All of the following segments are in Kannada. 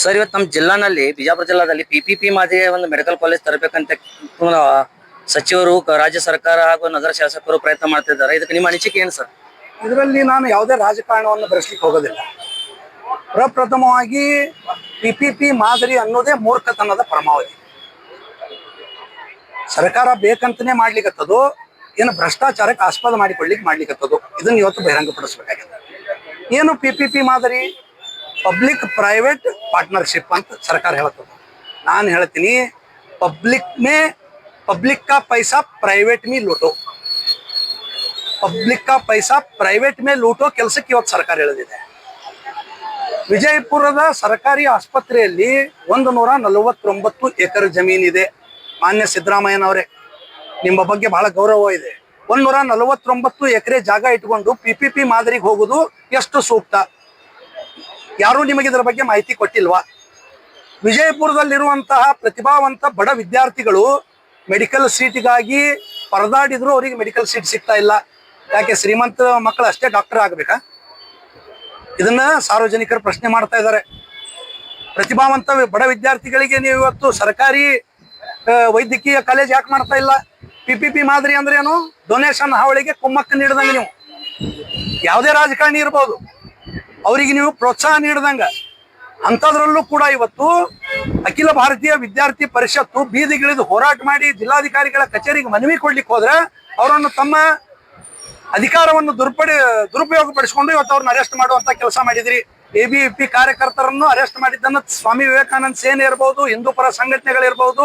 ಸರ್ ಇವತ್ತು ನಮ್ಮ ಜಿಲ್ಲಾನಲ್ಲಿ, ಬಿಜಾಪುರ ಜಿಲ್ಲಾದಲ್ಲಿ ಪಿ ಪಿ ಮಾದರಿಯ ಒಂದು ಮೆಡಿಕಲ್ ಕಾಲೇಜ್ ತರಬೇಕಂತ ಸಚಿವರು ರಾಜ್ಯ ಸರ್ಕಾರ ಹಾಗೂ ನಗರ ಶಾಸಕರು ಪ್ರಯತ್ನ ಮಾಡ್ತಿದ್ದಾರೆ ಇದಕ್ಕೆ ನಿಮ್ಮ ಅನಿಸಿಕೆ ಏನು ಸರ್? ಇದರಲ್ಲಿ ನಾನು ಯಾವುದೇ ರಾಜಕಾರಣವನ್ನು ಬೆಳೆಸ್ಲಿಕ್ಕೆ ಹೋಗೋದಿಲ್ಲ. ಪ್ರಪ್ರಥಮವಾಗಿ ಪಿ ಪಿ ಪಿ ಮಾದರಿ ಅನ್ನೋದೇ ಮೂರ್ಖತನದ ಪರಮಾವಧಿ. ಸರ್ಕಾರ ಬೇಕಂತನೇ ಮಾಡ್ಲಿಕ್ಕತ್ತದು ಏನು ಭ್ರಷ್ಟಾಚಾರಕ್ಕೆ ಆಸ್ಪದ ಮಾಡಿಕೊಳ್ಳಿಕ್ಕೆ ಮಾಡ್ಲಿಕ್ಕತ್ತದು ಇದನ್ನ ಇವತ್ತು ಬಹಿರಂಗಪಡಿಸ್ಬೇಕಾಗಿದೆ. ಏನು ಪಿ ಪಿ ಪಿ ಮಾದರಿ? ಪಬ್ಲಿಕ್ ಪ್ರೈವೇಟ್ ಪಾರ್ಟ್ನರ್ಶಿಪ್ ಅಂತ ಸರ್ಕಾರ ಹೇಳ್ತದೆ ನಾನು ಹೇಳ್ತೀನಿ, ಪಬ್ಲಿಕ್ ಮೇ ಪಬ್ಲಿಕ್ ಕಾ ಪೈಸಾ ಪ್ರೈವೇಟ್ ಮೇ ಲೂಟೋ. ಪಬ್ಲಿಕ್ ಕಾ ಪೈಸಾ ಪ್ರೈವೇಟ್ ಮೇ ಲೂಟೋ ಕೆಲಸಕ್ಕೆ ಇವತ್ತು ಸರ್ಕಾರ ಹೇಳಿದೆ ವಿಜಯಪುರದ ಸರ್ಕಾರಿ ಆಸ್ಪತ್ರೆಯಲ್ಲಿ ಒಂದು ನೂರ ನಲವತ್ತೊಂಬತ್ತು ಎಕರೆ ಜಮೀನಿದೆ ಮಾನ್ಯ ಸಿದ್ದರಾಮಯ್ಯನವರೇ, ನಿಮ್ಮ ಬಗ್ಗೆ ಬಹಳ ಗೌರವ ಇದೆ. ಒಂದ್ ನೂರ ನಲವತ್ತೊಂಬತ್ತು ಎಕರೆ ಜಾಗ ಇಟ್ಕೊಂಡು ಪಿ ಪಿ ಪಿ ಮಾದರಿಗೆ ಹೋಗುದು ಎಷ್ಟು ಸೂಕ್ತ? ಯಾರೂ ನಿಮಗೆ ಇದರ ಬಗ್ಗೆ ಮಾಹಿತಿ ಕೊಟ್ಟಿಲ್ವಾ? ವಿಜಯಪುರದಲ್ಲಿರುವಂತಹ ಪ್ರತಿಭಾವಂತ ಬಡ ವಿದ್ಯಾರ್ಥಿಗಳು ಮೆಡಿಕಲ್ ಸೀಟಿಗಾಗಿ ಪರದಾಡಿದ್ರು, ಅವರಿಗೆ ಮೆಡಿಕಲ್ ಸೀಟ್ ಸಿಗ್ತಾ ಇಲ್ಲ. ಯಾಕೆ, ಶ್ರೀಮಂತ ಮಕ್ಕಳು ಅಷ್ಟೇ ಡಾಕ್ಟರ್ ಆಗಬೇಕಾ? ಇದನ್ನ ಸಾರ್ವಜನಿಕರು ಪ್ರಶ್ನೆ ಮಾಡ್ತಾ ಇದ್ದಾರೆ. ಪ್ರತಿಭಾವಂತ ಬಡ ವಿದ್ಯಾರ್ಥಿಗಳಿಗೆ ನೀವು ಇವತ್ತು ಸರ್ಕಾರಿ ವೈದ್ಯಕೀಯ ಕಾಲೇಜ್ ಯಾಕೆ ಮಾಡ್ತಾ ಇಲ್ಲ? ಪಿ ಪಿ ಪಿ ಮಾದರಿ ಅಂದ್ರೆ ಏನು? ಡೊನೇಷನ್ ಹಾವಳಿಗೆ ಕುಮ್ಮಕ್ಕ ನೀಡಿದಂಗೆ ನೀವು. ಯಾವುದೇ ರಾಜಕಾರಣಿ ಇರ್ಬೋದು. ಅವರಿಗೆ ನೀವು ಪ್ರೋತ್ಸಾಹ ನೀಡ್ದಂಗ. ಅಂಥದ್ರಲ್ಲೂ ಕೂಡ ಇವತ್ತು ಅಖಿಲ ಭಾರತೀಯ ವಿದ್ಯಾರ್ಥಿ ಪರಿಷತ್ತು ಬೀದಿಗಿಳಿದು ಹೋರಾಟ ಮಾಡಿ ಜಿಲ್ಲಾಧಿಕಾರಿಗಳ ಕಚೇರಿಗೆ ಮನವಿ ಕೊಡ್ಲಿಕ್ಕೆ ಹೋದ್ರೆ ಅವರನ್ನು ತಮ್ಮ ಅಧಿಕಾರವನ್ನು ದುರ್ಪಡಿ ದುರುಪಯೋಗ ಪಡಿಸಿಕೊಂಡು ಇವತ್ತು ಅವ್ರನ್ನ ಅರೆಸ್ಟ್ ಮಾಡುವಂತ ಕೆಲಸ ಮಾಡಿದ್ರಿ. ಎ ಬಿ ಪಿ ಕಾರ್ಯಕರ್ತರನ್ನು ಅರೆಸ್ಟ್ ಮಾಡಿದ್ದನ್ನು ಸ್ವಾಮಿ ವಿವೇಕಾನಂದ ಸೇನೆ ಇರ್ಬೋದು, ಹಿಂದೂ ಪರ ಸಂಘಟನೆಗಳಿರ್ಬೋದು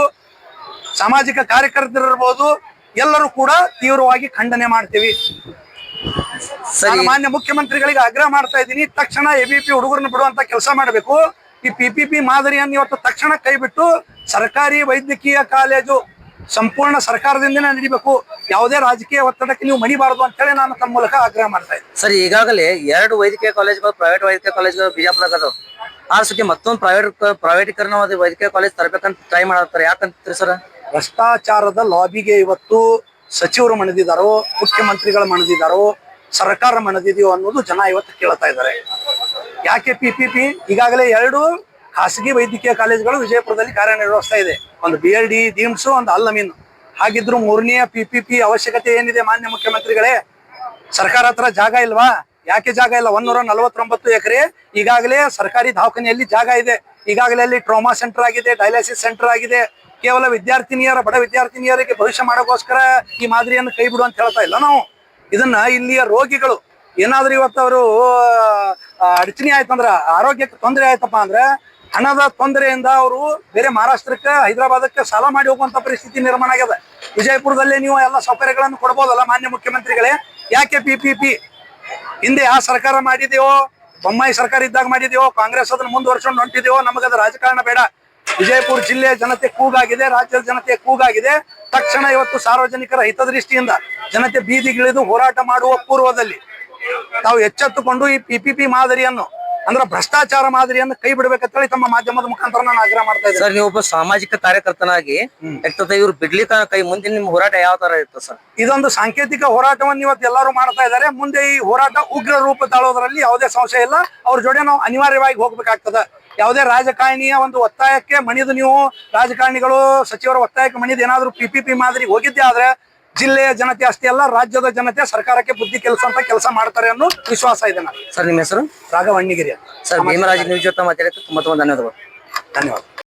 ಸಾಮಾಜಿಕ ಕಾರ್ಯಕರ್ತರಿರ್ಬೋದು, ಎಲ್ಲರೂ ಕೂಡ ತೀವ್ರವಾಗಿ ಖಂಡನೆ ಮಾಡ್ತೀವಿ. ನಾನು ಮಾನ್ಯ ಮುಖ್ಯಮಂತ್ರಿಗಳಿಗೆ ಆಗ್ರಹ ಮಾಡ್ತಾ ಇದ್ದೀನಿ. ತಕ್ಷಣ ಎಬಿಪಿ ಬಿ ಪಿ ಹುಡುಗರನ್ನ ಬಿಡುವಂತ ಕೆಲಸ ಮಾಡಬೇಕು. ಈ ಪಿ ಪಿ ಪಿ ಮಾದರಿಯನ್ನು ಇವತ್ತು ತಕ್ಷಣ ಕೈ ಬಿಟ್ಟು ಸರ್ಕಾರಿ ವೈದ್ಯಕೀಯ ಕಾಲೇಜು ಸಂಪೂರ್ಣ ಸರ್ಕಾರದಿಂದನೇ ನಡೀಬೇಕು. ಯಾವುದೇ ರಾಜಕೀಯ ಒತ್ತಡಕ್ಕೆ ನೀವು ಮಣಿಬಾರದು ಅಂತ ಹೇಳಿ ನಾನು ತಮ್ಮ ಮೂಲಕ ಆಗ್ರಹ ಮಾಡ್ತಾ ಇದ್ದೀನಿ. ಸರ್ ಈಗಾಗಲೇ ಎರಡು ವೈದ್ಯಕೀಯ ಕಾಲೇಜ್ಗಳು ಪ್ರೈವೇಟ್ ವೈದ್ಯಕೀಯ ಕಾಲೇಜ್ಗಳು ಬಿಜಾಪುರದಾಗ ಆ ಸುದ್ದಿ ಮತ್ತೊಂದು ಪ್ರೈವೇಟ್ ಪ್ರೈವೇಟೀಕರಣ ವೈದ್ಯಕೀಯ ಕಾಲೇಜ್ ತರಬೇಕಂತ ಟ್ರೈ ಮಾಡ್ತಾರೆ ಯಾಕಂತ ಸರ್ ಭ್ರಷ್ಟಾಚಾರದ ಲಾಬಿಗೆ ಇವತ್ತು ಸಚಿವರು ಮಣಿದಿದ್ದಾರೋ ಮುಖ್ಯಮಂತ್ರಿಗಳು ಮಣಿದಿದ್ದಾರೋ ಸರ್ಕಾರ ಮನದಿದೆಯೋ ಅನ್ನೋದು ಜನ ಇವತ್ತು ಕೇಳ್ತಾ ಇದ್ದಾರೆ. ಯಾಕೆ ಪಿ ಪಿ ಪಿ ಈಗಾಗಲೇ ಎರಡು ಖಾಸಗಿ ವೈದ್ಯಕೀಯ ಕಾಲೇಜುಗಳು ವಿಜಯಪುರದಲ್ಲಿ ಕಾರ್ಯನಿರ್ವಹಿಸ್ತಾ ಇದೆ. ಒಂದು ಬಿ ಎಲ್ ಡಿ ದೀಮ್ಸು ಒಂದು ಅಲ್ಲಮೀನ್ ಹಾಗಿದ್ರು ಮೂರನೆಯ ಪಿ ಪಿ ಪಿ ಅವಶ್ಯಕತೆ ಏನಿದೆ ಮಾನ್ಯ ಮುಖ್ಯಮಂತ್ರಿಗಳೇ? ಸರ್ಕಾರ ಹತ್ರ ಜಾಗ ಇಲ್ವಾ? ಯಾಕೆ ಜಾಗ ಇಲ್ಲ? ಒಂದೂರ ನಲವತ್ತೊಂಬತ್ತು ಎಕರೆ ಈಗಾಗಲೇ ಸರ್ಕಾರಿ ದವಾಖಾನೆಯಲ್ಲಿ ಜಾಗ ಇದೆ. ಈಗಾಗಲೇ ಅಲ್ಲಿ ಟ್ರೋಮಾ ಸೆಂಟರ್ ಆಗಿದೆ ಡಯಾಲಿಸಿಸ್ ಸೆಂಟರ್ ಆಗಿದೆ. ಕೇವಲ ವಿದ್ಯಾರ್ಥಿನಿಯರ, ಬಡ ವಿದ್ಯಾರ್ಥಿನಿಯರಿಗೆ ಭವಿಷ್ಯ ಮಾಡೋಕ್ಕೋಸ್ಕರ ಈ ಮಾದರಿಯನ್ನು ಕೈ ಬಿಡು ಅಂತ ಹೇಳ್ತಾ ಇಲ್ಲ ನಾವು. ಇದನ್ನ ಇಲ್ಲಿಯ ರೋಗಿಗಳು. ಏನಾದ್ರೂ ಇವತ್ತು ಅವರು ಅಡಚಣೆ ಆಯ್ತಂದ್ರ, ಆರೋಗ್ಯಕ್ಕೆ ತೊಂದರೆ ಆಯ್ತಪ್ಪ ಅಂದ್ರೆ, ಹಣದ ತೊಂದರೆಯಿಂದ ಅವರು ಬೇರೆ ಮಹಾರಾಷ್ಟ್ರಕ್ಕೆ, ಹೈದರಾಬಾದಕ್ಕೆ ಸಾಲ ಮಾಡಿ ಹೋಗುವಂತ ಪರಿಸ್ಥಿತಿ ನಿರ್ಮಾಣ ಆಗ್ಯದ. ವಿಜಯಪುರದಲ್ಲೇ ನೀವು ಎಲ್ಲ ಸೌಕರ್ಯಗಳನ್ನು ಕೊಡ್ಬೋದಲ್ಲ ಮಾನ್ಯ ಮುಖ್ಯಮಂತ್ರಿಗಳೇ? ಯಾಕೆ ಪಿ ಹಿಂದೆ ಯಾವ ಸರ್ಕಾರ ಮಾಡಿದೆಯೋ, ಬೊಮ್ಮಾಯಿ ಸರ್ಕಾರ ಇದ್ದಾಗ ಮಾಡಿದೆಯೋ, ಕಾಂಗ್ರೆಸ್ ಅದನ್ನ ಮುಂದುವರ್ಸ್ಕೊಂಡು ಹೊಂಟಿದೆಯೋ, ನಮಗದ ರಾಜಕಾರಣ ಬೇಡ. ವಿಜಯಪುರ ಜಿಲ್ಲೆಯ ಜನತೆ ಕೂಗಾಗಿದೆ ರಾಜ್ಯದ ಜನತೆ ಕೂಗಾಗಿದೆ. ತಕ್ಷಣ ಇವತ್ತು ಸಾರ್ವಜನಿಕರ ಹಿತದೃಷ್ಟಿಯಿಂದ ಜನತೆ ಬೀದಿಗಿಳಿದು ಹೋರಾಟ ಮಾಡುವ ಪೂರ್ವದಲ್ಲಿ ತಾವು ಎಚ್ಚೆತ್ತುಕೊಂಡು ಈ ಪಿಪಿಪಿ ಮಾದರಿಯನ್ನು ಅಂದ್ರೆ ಭ್ರಷ್ಟಾಚಾರ ಮಾದರಿಯನ್ನು ಕೈ ಬಿಡಬೇಕಂತ ಹೇಳಿ ತಮ್ಮ ಮಾಧ್ಯಮದ ಮುಖಾಂತರ ನಾನು ಆಗ್ರಹ ಮಾಡ್ತಾ ಇದ್ದೆ ಸರ್ ನೀವು ಒಬ್ಬ ಸಾಮಾಜಿಕ ಕಾರ್ಯಕರ್ತನಾಗಿ ಇವ್ರು ಬಿಡ್ಲಿ ಕೈ ಮುಂದೆ ನಿಮ್ ಹೋರಾಟ ಯಾವ ತರ ಇತ್ತು ಸರ್? ಇದೊಂದು ಸಾಂಕೇತಿಕ ಹೋರಾಟವನ್ನು ಇವತ್ತು ಎಲ್ಲರೂ ಮಾಡ್ತಾ ಇದ್ದಾರೆ. ಮುಂದೆ ಈ ಹೋರಾಟ ಉಗ್ರ ರೂಪ ತಾಳೋದ್ರಲ್ಲಿ ಯಾವುದೇ ಸಂಶಯ ಇಲ್ಲ. ಅವ್ರ ಜೊತೆ ನಾವು ಅನಿವಾರ್ಯವಾಗಿ ಹೋಗ್ಬೇಕಾಗ್ತದ. ಯಾವುದೇ ರಾಜಕಾರಣಿಯ ಒಂದು ಒತ್ತಾಯಕ್ಕೆ ಮಣಿದು ನೀವು ರಾಜಕಾರಣಿಗಳು ಸಚಿವರ ಒತ್ತಾಯಕ್ಕೆ ಮಣಿದು ಏನಾದರೂ ಪಿ ಪಿ ಪಿ ಮಾದರಿ ಹೋಗಿದ್ದೆ ಆದ್ರೆ ಜಿಲ್ಲೆಯ ಜನತೆ ಅಷ್ಟೇ ಅಲ್ಲ ರಾಜ್ಯದ ಜನತೆ ಸರ್ಕಾರಕ್ಕೆ ಬುದ್ಧಿ ಕೆಲಸ ಅಂತ ಕೆಲಸ ಮಾಡ್ತಾರೆ ಅನ್ನೋ ವಿಶ್ವಾಸ ಇದೆ ನಾನು ಸರ್ ನಿಮ್ಮ ಹೆಸರು? ರಾಘವ ಅಣ್ಣಿಗಿರಿ ಸರ್ ಭೀಮರಾಜ್ ನ್ಯೂಸ್ ಜೊತೆ ಮಾತಾಡಿದ್ದು ತುಂಬಾ ತುಂಬಾ ಧನ್ಯವಾದಗಳು. ಧನ್ಯವಾದ.